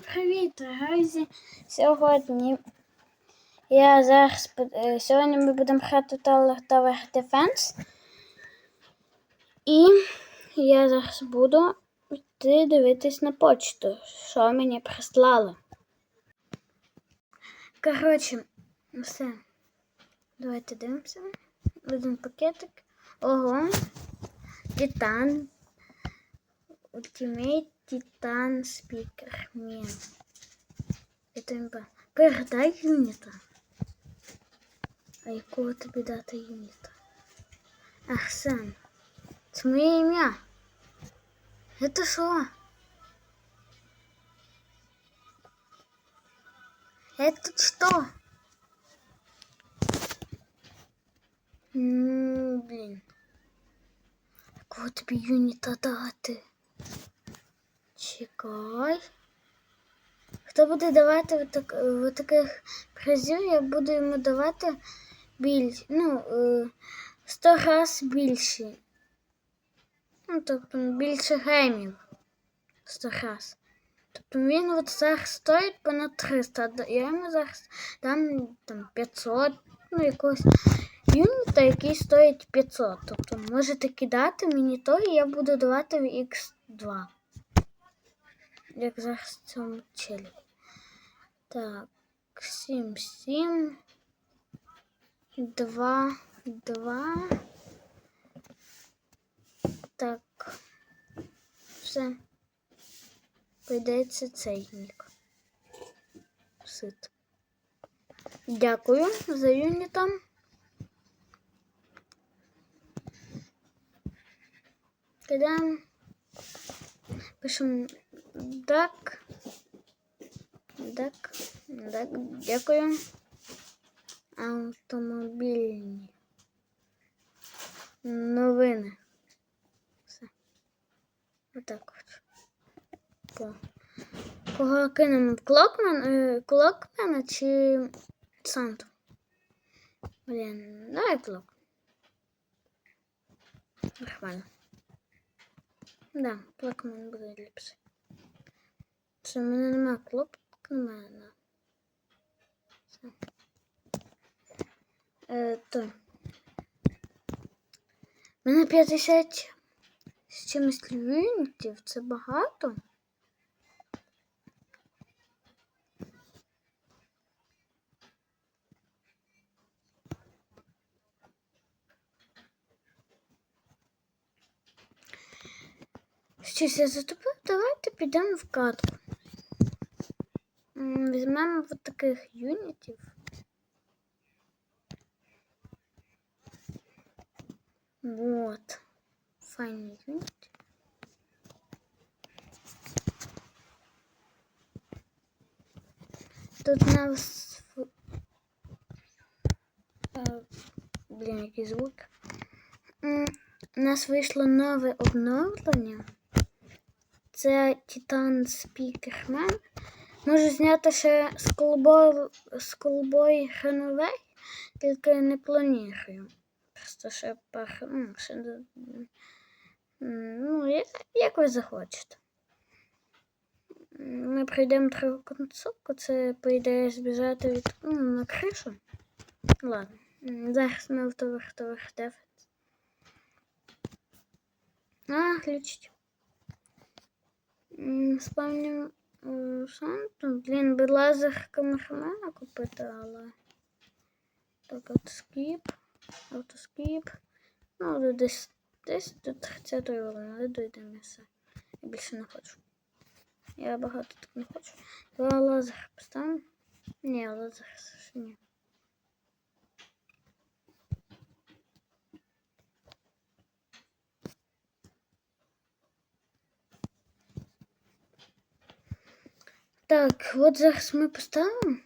привіт, друзі! Сьогодні я зараз е, сьогодні ми будемо грати Tower Tower Defense. І я зараз буду йти дивитись на почту, що мені прислали. Коротше, все. Давайте дивимося. Один пакетик. Ого. Титан. Ультимейт Титан Спикермен. Это имба. Передай юнита. А якого тобі дати юнита? Арсен. Це моє ім'я. Это що? Это что? Ну, блін. Якого тобі юніта дати? Чекай. Хто буде давати в, так, таких призів, я буду йому давати більш, ну, е, 100 раз більше. Ну, тобто більше геймів. 100 раз. Тобто він от зараз стоїть понад 300, а я йому зараз дам там 500, ну якогось юніта, який стоїть 500. Тобто можете кидати мені то, і я буду давати в X2. Як зараз в цьому челі. Так, 7, 7, 2, 2. Так. Все. Прийдеться цей нік. Сит. Дякую за юнітом. Кидаємо. Пишемо так. Так. Так. Дякую. Автомобільні. Новини. Все. Отак от. Кого кинемо? Клокмен? Е, Клокмена чи Санту? Блін, давай клок. Нормально. Да, плакмен буде ліпше. Це в мене нема клопкмена. Все. Е, то. Мене 50 з чимось юнітів, це багато. Щось я затопив, давайте підемо в катку. Візьмемо от таких юнітів. Вот. Файний юніт. Тут у нас... Е, Блін, який звук. У нас вийшло нове обновлення. Це Титан Спікермен. Можу зняти ще Скулбой Хреновей, тільки не планую. Просто ще пар... ну, ще... Ну, як, як ви захочете. Ми пройдемо другу концовку, це по ідеї збіжати від ну, на кришу. Ладно. Зараз ми в товар товар дефенс. А, глючить. М, Спавню Санту. Блін, би лазер камермена купити, але. Так, автоскіп. Автоскіп. Ну, десь десь до 30 хвилини, але дойдемо все. Я більше не хочу. Я багато так не хочу. Два лазер поставимо. Ні, лазер ще ні. Так, от зараз ми поставимо.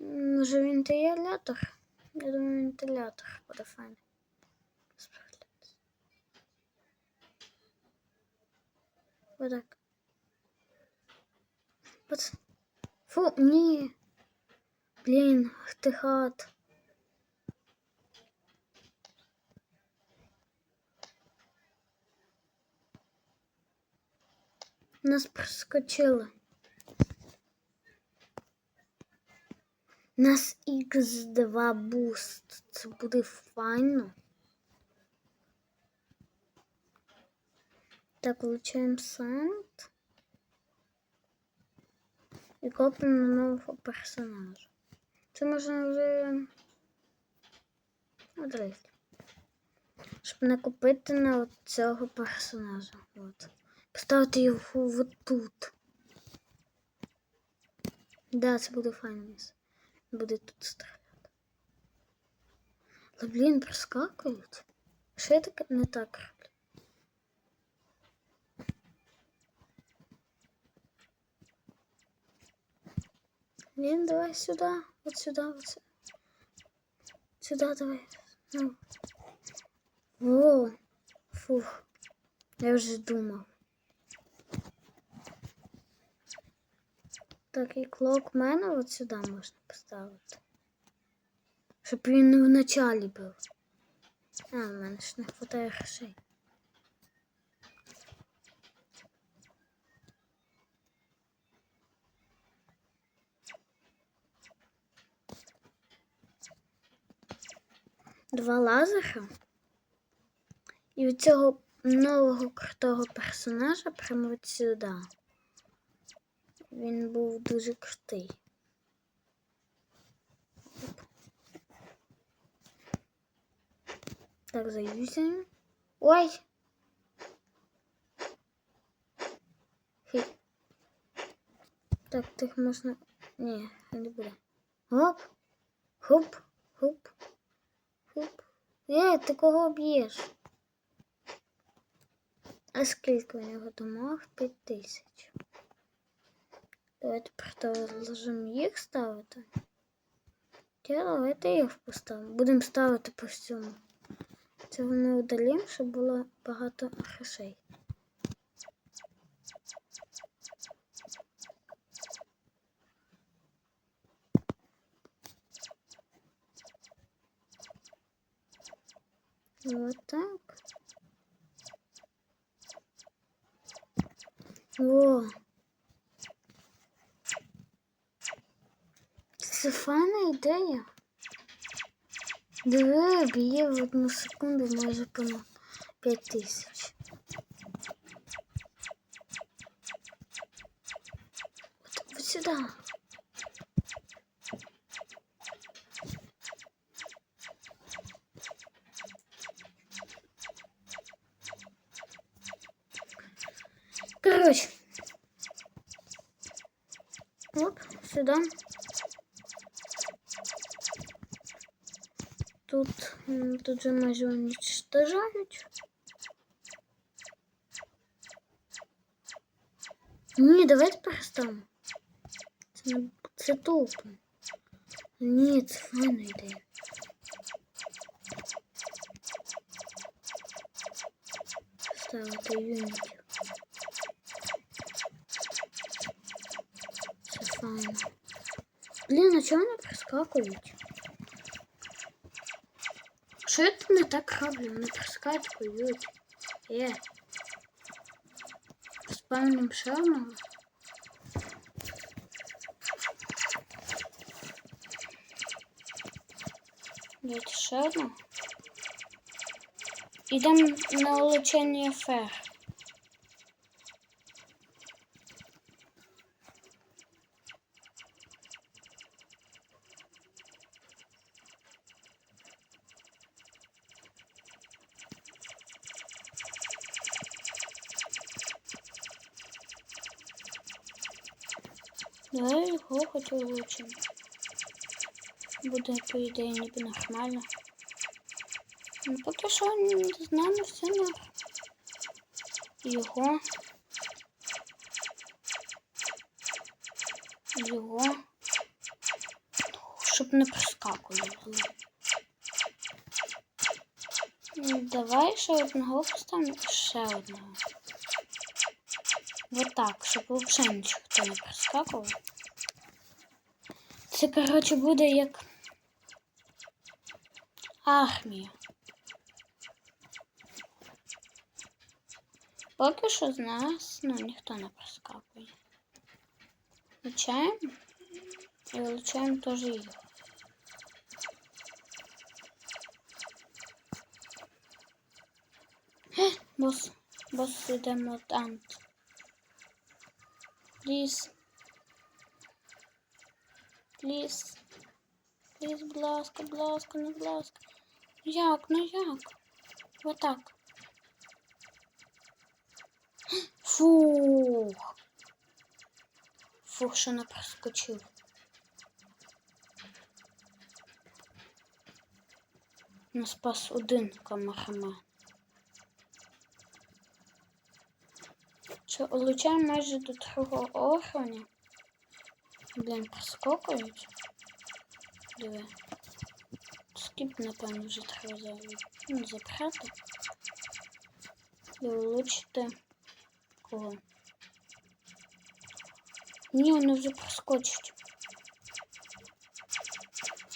М, Може вентилятор? Я думаю, вентилятор буде файний. Справляється. Отак. От. Фу, ні. Блін, ах ти Нас проскочили. Нас X2 буст. Це буде файно. Так, получаємо сент. І копимо нового персонажа. Це можна вже одрити. Щоб не купити на цього персонажа. От. Поставити його от тут. Да, це буде файно місце. Буде тут стріляти. Але, блін, проскакують. Що я таке не так роблю? Блин, давай сюда, вот сюда, вот сюда. Сюда давай. Ну. Во. Фух. Я вже думав. Так, і клок мене от сюди можна поставити. Щоб він не в началі був. А, в мене ж не вистачає грошей. Два лазера. І від цього нового крутого персонажа прямо от сюди. Він був дуже крутий. Так, заюзаємо. Ой! Хі. Так, тих можна. Ні, не буде. Гоп! Хоп! Хоп! Хоп! Е, ти кого б'єш? А скільки у нього домов? П'ять тисяч. Давайте продовжимо їх ставити. Я давайте їх поставимо. Будемо ставити по всьому. Цього не удалім, щоб було багато грошей. Вот так. О. Це файна ідея. Диви, б'є в одну секунду майже понад 5 тисяч. От, от сюди. Короче. Оп, сюда. Тут, м, тут же майже уничтожають. Ні, давайте переставимо. Це, не- це тупо. Ні, це файна ідея. Ставити юнітів. Це файно. Блін, а чого вони прискакують? Що я тут не так роблю? Вони прискакують. Е. Спавним ще одного. Давайте ще одного. Ідемо на улучшення фер. Давай його хоч улучшимо. Буде, по ідеї, ніби нормально. Ну, поки що з нами все на його. Його. Щоб не проскакували. Давай ще одного поставимо ще одного. Вот так, щоб взагалі нічого не проскакував. Це, коротше, буде як армія. Поки що з нас ну, ніхто не проскакує. Вилучаємо і вилучаємо теж їх. Бос, бос іде мутант. Пліз. Пліз. Пліз, будь ласка, будь ласка, ну будь ласка. Ну Як, ну як? Отак. Фух. Фух, що не проскочив. Нас спас один камерамен. Що, улучаємо майже до другого уровня. Блін, проскокують. Диви. Скіп, напевно, вже треба за... ну, забрати. І улучшити кого. Ні, вони вже проскочать.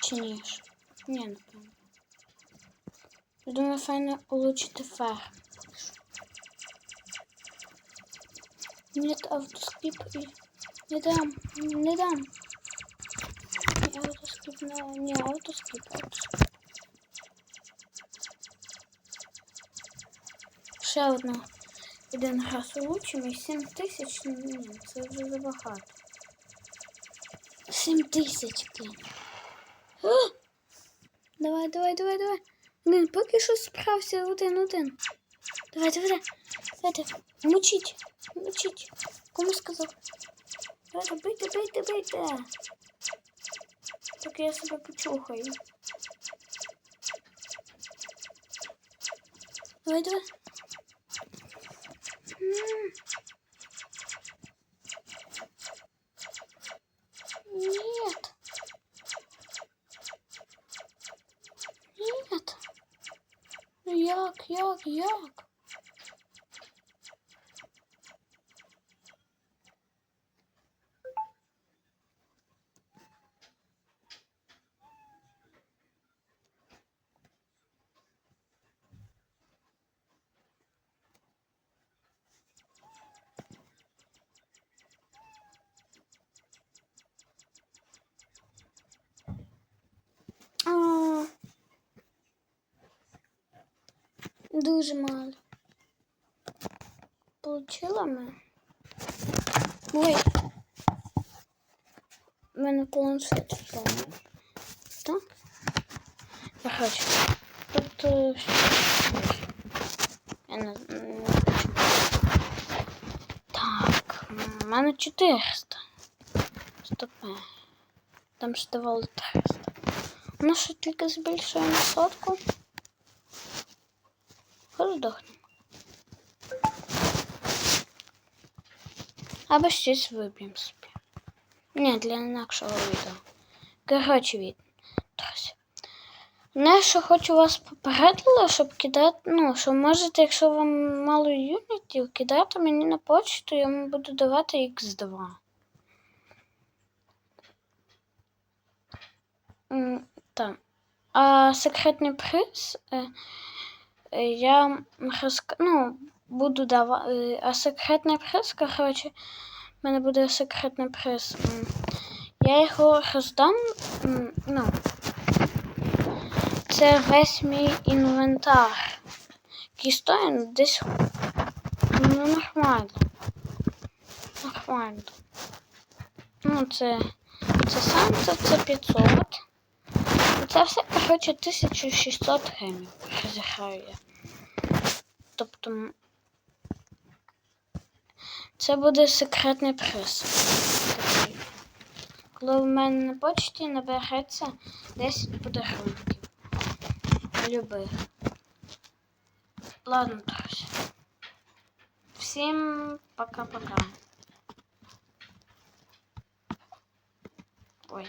Чи ні ж? Ні, напевно. Я Думаю, файно улучшити фер. Нет, автоскип и... Не дам, не дам. Не автоскип, но не автоскип, автоскип. Ще одна. Один раз улучшимо і 7 тисяч, ні, це вже забагато. 7 тисяч, блін. А! Давай, давай, давай, давай. Блін, поки що справся один-один. Давай, давай, давай. Давайте, мучіть, Мучіть. Кому сказав? Давайте, бийте, бийте, бийте. Так я себе почухаю. Давай, давай. Нет. Нет. Ну Як, як, як? Дуже мало. Получила ми. Ой. Мене планшет впав. Так? Я хочу. Тут що? я не, не хочу. Так, у мене 400. Стопе. Там ж давали 300. Ну що тільки збільшує на сотку. Або щось виб'ємо собі. Ні, для інакшого відео. Коротше від. Не, що хочу вас попередити, щоб кидати, ну, що можете, якщо вам мало юнітів, кидати мені на почту, я вам буду давати X2. Так. А секретний приз е, е, я розк... ну, буду давати. А секретний приз, коротше, в мене буде секретний приз. Я його роздам. Ну, це весь мій інвентар. Який стоїть десь ну, нормально. Нормально. Ну, це, це сам, це, це 500. Це все, коротше, 1600 гемів розіграю я. Тобто це буде секретний приз. Коли в мене на почті набереться 10 подарунків. Любих. Ладно, друзі. Всім пока-пока. Ой.